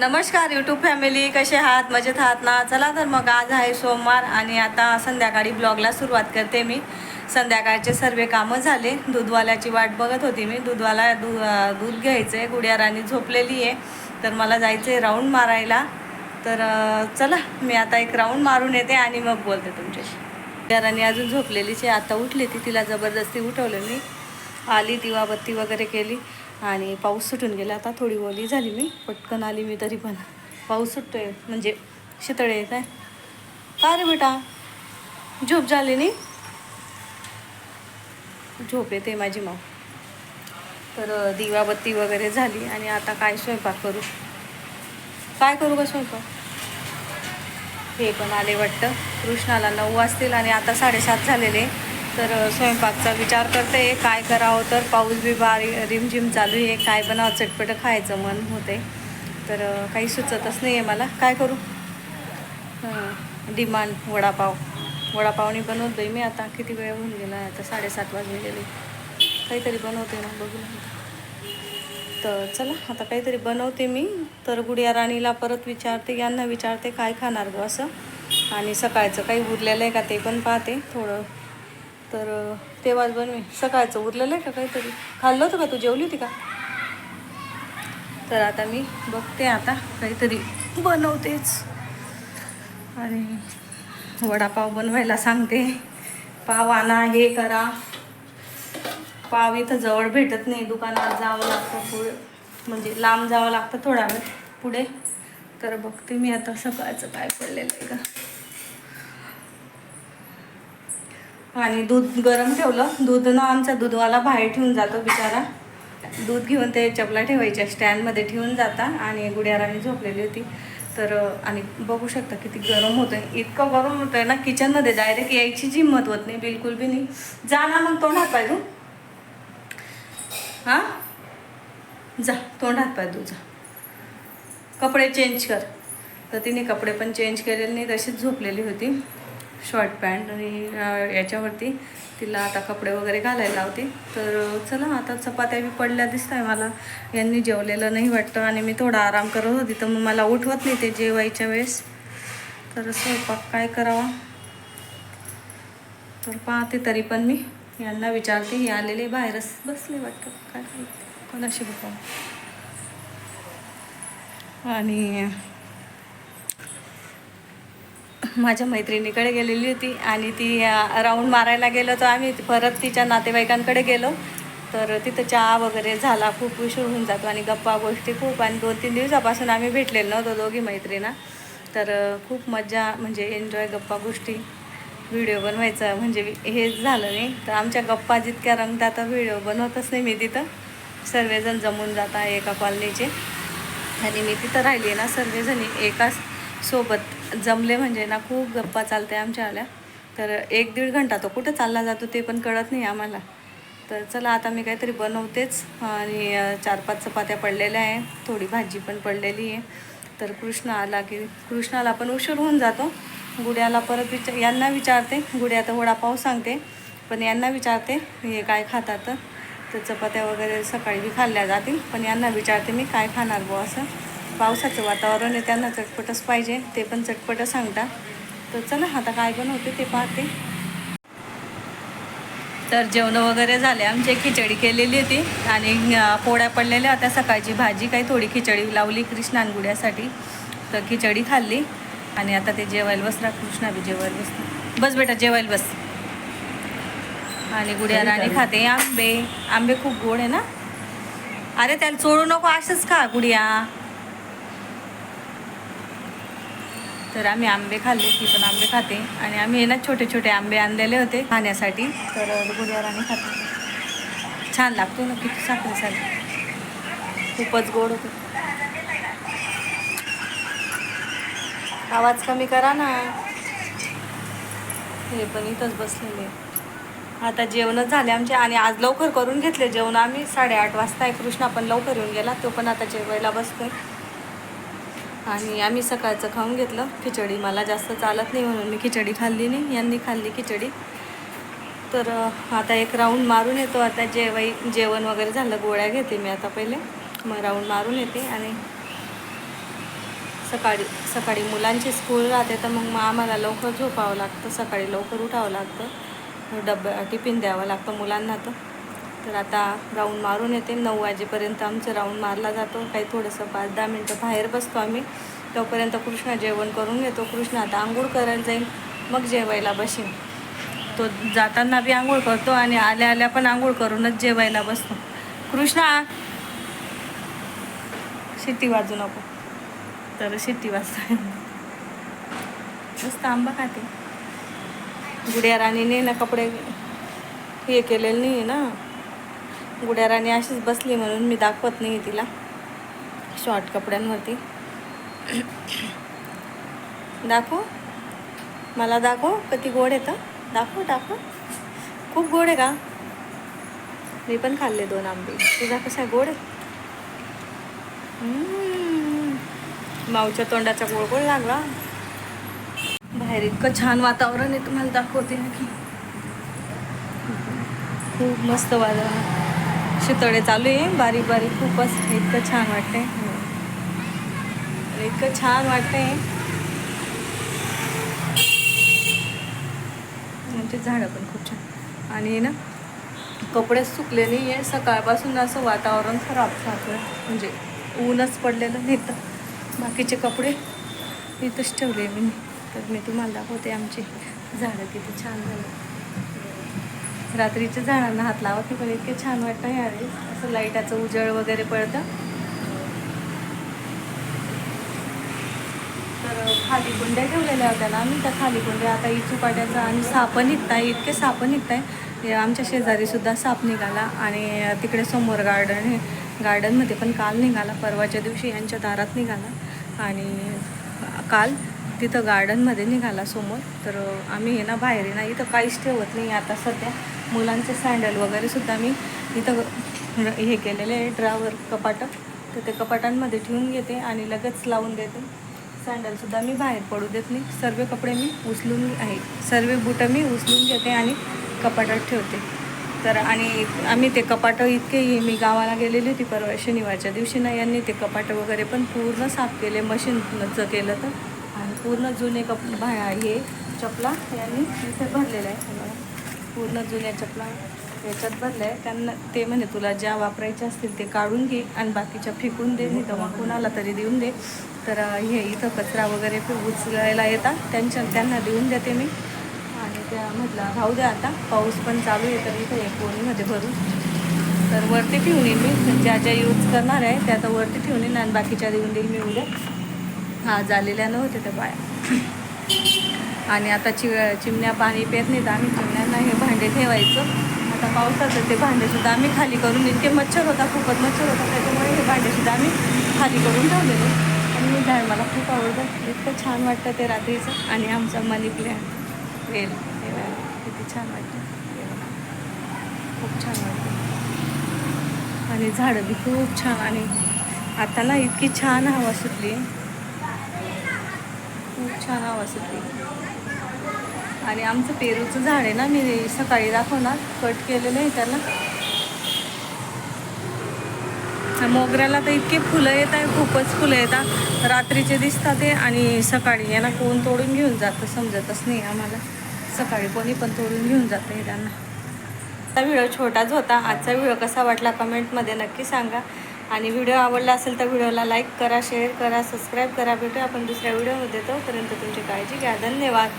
नमस्कार YouTube family कसे आहात? मजेत आहात ना? चला तर मग आज आहे सोमवार आणि आता संध्याकाळी ब्लॉगला सुरुवात करते मी. संध्याकाळचे सर्व कामं झाले. दूधवाल्याची वाट बघत होती मी. दूधवाला दू दूध घ्यायचं आहे गुडिया राणी झोपलेली आहे. तर मला जायचं आहे राऊंड मारायला. तर चला मी आता एक राऊंड मारून येते आणि मग बोलते तुमच्याशी. गुडिया राणी अजून झोपलेलीच आहे. आता उठली ती. तिला जबरदस्ती उठवलं मी. आली दिवाबत्ती वगैरे केली. आणि पाऊस सुटून गेला. आता थोडी ओली झाली मी. पटकन आली मी तरी पण. पाऊस सुटतोय. म्हणजे शितळे आहे. काय का रे बेटा? झोप झाली नाही? झोप येते माझी माऊ. तर दिवाबत्ती वगैरे झाली आणि आता काय स्वयंपाक करू? काय करू का स्वयंपाक? हे पण आले वाटतं. कृष्णाला नऊ वाजतील आणि आता साडेसात झालेले. तर स्वयंपाकचा विचार करते काय करावं तर पाऊस बी बारी रिमझिम चालू आहे काय बनावं चटपटं खायचं मन होते. तर काही सुचतच नाही आहे मला. काय करू? डिमांड वडापाव. वडापावनी बनवतोय मी आता. किती वेळ होऊन गेला आता साडेसात वाजले गेले. काहीतरी बनवते ना बघू तर चला आता काहीतरी बनवते मी. तर गुडिया राणीला परत विचारते यांना विचारते काय खाणार गं असं? आणि सकाळचं काही उरलेलं आहे का ते पण पाहते थोडं. तर तेव्हाच तेव्हाच मी सकाळचं उरलेलं आहे का काहीतरी? खाल्लं होतं का तू? जेवली होती का? तर आता मी बघते आता काहीतरी बनवतेच. आणि वडापाव बनवायला सांगते. पाव आणा हे करा. पाव इथं जवळ भेटत नाही. दुकानात जावं लागतं पुढे. म्हणजे लांब जावं लागतं थोडा वेळ पुढे. तर बघते मी आता सकाळचं काय पडलेलं आहे का. आणि दूध गरम ठेवलं. दूध ना आमचा दूधवाला बाहेर ठेवून जातो बिचारा. दूध घेऊन ते चपला ठेवायच्या स्टँडमध्ये ठेवून जाता आणि गुड्याराने झोपलेली होती. तर आणि बघू शकता किती गरम होतं आहे इतकं गरम होतं आहे ना किचनमध्ये डायरेक्ट यायची हिंमत होत नाही बिलकुल बी नाही. जा ना मग तोंड हात पाय तू हां? जा तोंड हात पाय तू जा. कपडे चेंज कर. तर तिने कपडे पण चेंज केलेले नाही तशीच झोपलेली होती. शॉर्ट पॅन्ट आणि याच्यावरती तिला आता कपडे वगैरे घालायला लावते. तर चला आता चपात्या बी पडल्या दिसत आहे मला. यांनी जेवलेलं नाही वाटतं आणि मी थोडा आराम करत होती तर मग मला उठवत नाही ते जेवायच्या वेळेस. तर स्वयंपाक काय करावा? तर पाहते तरी पण मी. यांना विचारते हे आलेले बाहेरच बसले वाटतं. काय कोणाशी बघा आणि माझ्या मैत्रिणीकडे गेलेली होती आणि ती राऊंड मारायला गेलो तर आम्ही. परत तिच्या नातेवाईकांकडे गेलो. तर तिथं चहा वगैरे झाला खूप उशीर होऊन जातो आणि गप्पा गोष्टी खूप. आणि दोन तीन दिवसापासून आम्ही भेटलेलो नव्हतो दोघी मैत्रिणा. तर खूप मजा म्हणजे एन्जॉय गप्पा गोष्टी व्हिडिओ बनवायचा म्हणजे हेच झालं नाही. तर आमच्या गप्पा जितक्या रंगतात व्हिडिओ बनवतच नाही मी तिथं. सर्वजण जमून जाता एका कॉलनीचे. आणि मी तिथं राहिली ना सर्वजणी एकाच सोबत. जमले म्हणजे ना खूप गप्पा चालते आमच्या आल्या. तर एक दीड घंटा तो कुठं चालला जातो ते पण कळत नाही आम्हाला. तर चला आता मी काहीतरी बनवतेच. आणि चार पाच चपात्या पडलेल्या आहे. थोडी भाजी पण पडलेली आहे. तर कृष्ण आला की कृष्णाला पण उशीर होऊन जातो. गुड्याला परत विचार यांना विचारते. गुड्या तर वडापाव सांगते. पण यांना विचारते हे काय खातात? तर चपात्या वगैरे सकाळी बी खाल्ल्या जातील. पण यांना विचारते मी काय खाणार बुवा असं? पावसाचं वातावरण आहे त्यांना चटपटच पाहिजे ते पण चटपटच सांगता. तर चला आता काय बनवते ते पाहते. तर जेवण वगैरे झाले आमची खिचडी केलेली होती आणि पोळ्या पडलेल्या होत्या. सकाळची भाजी काही थोडी खिचडी लावली कृष्णानगुड्यासाठी तर खिचडी खाल्ली आणि आता ते जेवायला बसला कृष्णा बी जेवायला बसला. बस बेटा जेवायला बस. आणि गुड्या राणी खाते. आंबे आंबे खूप गोड आहे ना? अरे त्याला चोळू नको असंच खा गुडिया तर आम्ही आंबे खाल्ले ती पण आंबे खाते. आणि आम्ही ना छोटे छोटे आंबे आणलेले होते खाण्यासाठी. तर गुडिया खाते छान लागतो ना किती साखरेसाठी खूपच गोड होते. आवाज कमी करा ना. हे पण इथंच बसलेले. आता जेवणच झाले आमचे आणि आज लवकर करून घेतले जेवण आम्ही. साडेआठ वाजता आहे. कृष्णा पण लवकर येऊन गेला. तो पण आता जेवायला बसतोय. आणि आम्ही सकाळचं खाऊन घेतलं. खिचडी मला जास्त चालत नाही म्हणून मी खिचडी खाल्ली नाही. यांनी खाल्ली खिचडी. तर आता एक राऊंड मारून येतो. आता जेवाई जेवण वगैरे झालं. गोळ्या घेते मी आता पहिले. मग राऊंड मारून येते आणि सकाळी सकाळी मुलांची स्कूल राहते तर मग मग आम्हाला लवकर झोपावं लागतं. सकाळी लवकर उठावं लागतं. डब्बा टिफिन द्यावं लागतं मुलांना तर. तर आता राऊंड मारून येते. नऊ वाजेपर्यंत आमचं राऊंड मारला जातो. काही थोडंसं पाच दहा मिनटं बाहेर बसतो आम्ही. तोपर्यंत कृष्णा जेवण करून घेतो. कृष्ण आता आंघोळ करायला जाईल. मग जेवायला बसेन. तो जाताना बी आंघोळ करतो आणि आल्या आल्या पण आंघोळ करूनच जेवायला बसतो. कृष्णा! शिट्टी वाजू नको. तर शिट्टी वाजता मस्त आंबा खाते. गुड्या राणीने ना कपडे हे केलेले नाही आहे ना? गुड्या राणी अशीच बसली म्हणून मी दाखवत नाही तिला. शॉर्ट कपड्यांवरती. दाखव. मला दाखव कधी गोड येतं. दाखव दाखव. खूप गोड आहे का? मी पण खाल्ले दोन आंबे. तुझा कसा गोड आहे? माऊच्या तोंडाचा गोड गोड लागला. बाहेर इतकं छान वातावरण आहे तुम्हाला दाखवते ना की खूप मस्त वातावरण. शितळे चालू आहे. बारीक बारीक खूपच. इतकं छान वाटते इतकं छान वाटते म्हणजे झाडं पण खूप छान. आणि ना कपडे सुकले नाही आहे सकाळपासून असं वातावरण खराब झालं म्हणजे ऊनच पडलेलं नाही तर. बाकीचे कपडे इथंच ठेवले मी. तर मी तुम्हाला दाखवते आमचे झाडं किती छान झालं. रात्रीच्या झाडांना हात लावा की पण इतके छान वाटतं यावेळेस असं लाईटाचं उजळ वगैरे पडतं. तर खाली कुंड्या ठेवलेल्या होत्या ना आम्ही त्या खाली कुंड्या. आता इचुपाट्याचा आणि सापं निघत आहे इतके सापं निघत आहे आमच्या शेजारीसुद्धा साप निघाला आणि तिकडे समोर गार्डन आहे. गार्डनमध्ये पण काल निघाला परवाच्या दिवशी यांच्या दारात निघाला. आणि काल तिथं गार्डनमध्ये निघाला समोर. तर आम्ही आहे ना बाहेर ना इथं काहीच ठेवत नाही आता सध्या. मुलांचे सँडल वगैरे सुद्धा मी इथं हे केलेले आहे ड्रावर कपाटं. तर ते कपाटांमध्ये ठेवून घेते आणि लगेच लावून देते. सँडलसुद्धा मी बाहेर पडू देत नाही. सर्व कपडे मी उचलून आहे सर्व बुटं मी उचलून घेते आणि कपाटात ठेवते. तर आणि आम्ही ते कपाटं इतके मी गावाला गेलेली होती परवा शनिवारच्या दिवशी ना यांनी ते कपाटं वगैरे पण पूर्ण साफ केले मशीनचं केलं तर. आणि पूर्ण जुने कप भा हे चपला यांनी इथे भरलेलं आहे. पूर्ण जुन्या चपला याच्यात भरल्या आहे त्यांना ते म्हणे तुला ज्या वापरायच्या असतील ते काढून घे आणि बाकीच्या फेकून दे नाही तर कुणाला तरी देऊन दे. तर हे इथं कचरा वगैरे उचलायला येतात. त्यांच्या त्यांना देऊन देते मी. आणि त्या म्हटलं राहू द्या आता पाऊस पण चालू आहे तर इथं कोणीमध्ये भरून. तर वरती ठेवून येईल मी. ज्या ज्या यूज करणार आहे त्या आता वरती ठेवून येईन आणि बाकीच्या देऊन देईल मी उद्या. हा झालेल्या नव्हत्या त्या बाया. आणि आता चि चिमण्या पाणी पेत नाहीत आम्ही चिमण्यांना हे भांडे ठेवायचं. आता पावसाचं ते भांडेसुद्धा आम्ही खाली करून इतके मच्छर होता खूपच मच्छर होता त्याच्यामुळे हे भांडेसुद्धा आम्ही खाली करून ठेवलेले. आणि झाड मला खूप आवडतं. इतकं छान वाटतं ते रात्रीचं. आणि आमचा मनी प्लॅन वेल किती छान वाटतं. खूप छान वाटतं. आणि झाडं बी खूप छान. आणि आता ना इतकी छान हवा सुटली. खूप छान हवा सुटली. आणि आमचं पेरूचं झाड आहे ना मी सकाळी दाखवणार. कट केलेलं आहे त्याला. मोगऱ्याला तर इतके फुलं येत आहे खूपच फुलं येतात रात्रीचे दिसतात ते आणि सकाळी यांना कोण तोडून घेऊन जातं समजतच नाही आम्हाला. सकाळी कोणी पण तोडून घेऊन जातं हे त्यांना. आजचा व्हिडिओ छोटाच होता. आजचा व्हिडिओ कसा वाटला कमेंटमध्ये नक्की सांगा. आणि व्हिडिओ आवडला असेल तर व्हिडिओला लाईक करा शेअर करा सबस्क्राईब करा. भेटूया आपण दुसऱ्या व्हिडिओमध्ये. तोपर्यंत तुमची काळजी घ्या. धन्यवाद.